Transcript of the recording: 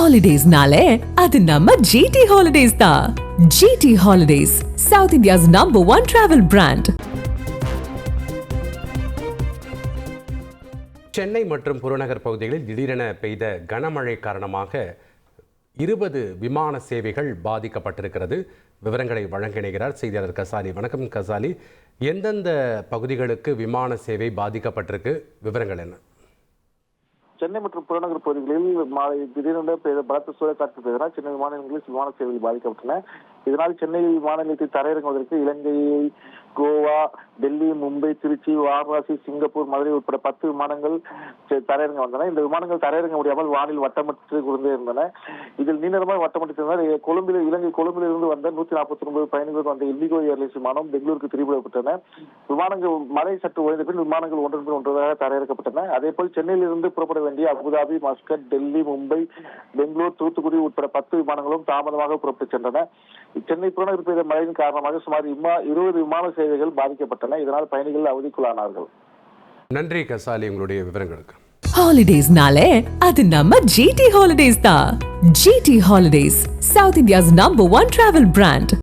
ஹாலிடேஸ்னாலே அது நம்ம ஜிடி ஹாலிடேஸ் தான் GT holidays South India's number one travel brand Chennai மற்றும் புறநகர் பகுதிகளில் திடீரென பெய்த கனமழை காரணமாக இருபது விமான சேவைகள் பாதிக்கப்பட்டிருக்கிறது. விவரங்களை வழங்கிணைகிறார் செய்தியாளர் கசாலி. வணக்கம் கசாலி. எந்தெந்த பகுதிகளுக்கு விமான சேவை பாதிக்கப்பட்டிருக்கு? விவரங்கள் என்ன? சென்னை மற்றும் புறநகர் பகுதிகளில் மாலை திடீரென பெய்த பலத்த சூறைக்காற்று பெய்தனால் சென்னை விமான நிலையங்களில் விமான சேவைகள் பாதிக்கப்பட்டன. இதனால் சென்னை விமான நிலையத்தில் தரையிறங்குவதற்கு இலங்கை கோவா டெல்லி மும்பை திருச்சி வாரணாசி சிங்கப்பூர் மதுரை உட்பட பத்து விமானங்கள் தரையிறங்க வந்தன. இந்த விமானங்கள் தரையிறங்க முடியாமல் வானில் வட்டமிட்டு கொண்டே இருந்தன. இதில் நீண்டமாக வட்டமிட்டிருந்தால் கொழும்பில் இலங்கை கொழும்பில் இருந்து வந்த நூத்தி நாற்பத்தி ஒன்பது பயணிகள் வந்த இண்டிகோ ஏர்லைன்ஸ் விமானம் பெங்களூருக்கு திருப்பிவிடப்பட்டன விமானங்கள் மழை சற்று ஓய்ந்த பின் விமானங்கள் ஒன்றன் பின் ஒன்றாக தரையிறக்கப்பட்டன. அதே போல் சென்னையில் இருந்து புறப்பட வேண்டிய Abu Dhabi Muscat Delhi Mumbai Bangalore Thoothukudi உட்பட பத்து விமானங்களும் தாமதமாக புறப்பட்டு சென்றன. சென்னை புறநகர் பெய்த மழையின் காரணமாக சுமார் இம்மா இருபது விமான சேவைகள் பாதிக்கப்பட்டன. இதனால் பயணிகள் அவதிக்குள்ளானார்கள். நன்றி கசாலி உங்களுடைய விவரங்களுக்கு. ஹாலிடேஸ்னாலே அது நம்ம ஜிடி ஹாலிடேஸ் தான். GT holidays South India's number one travel brand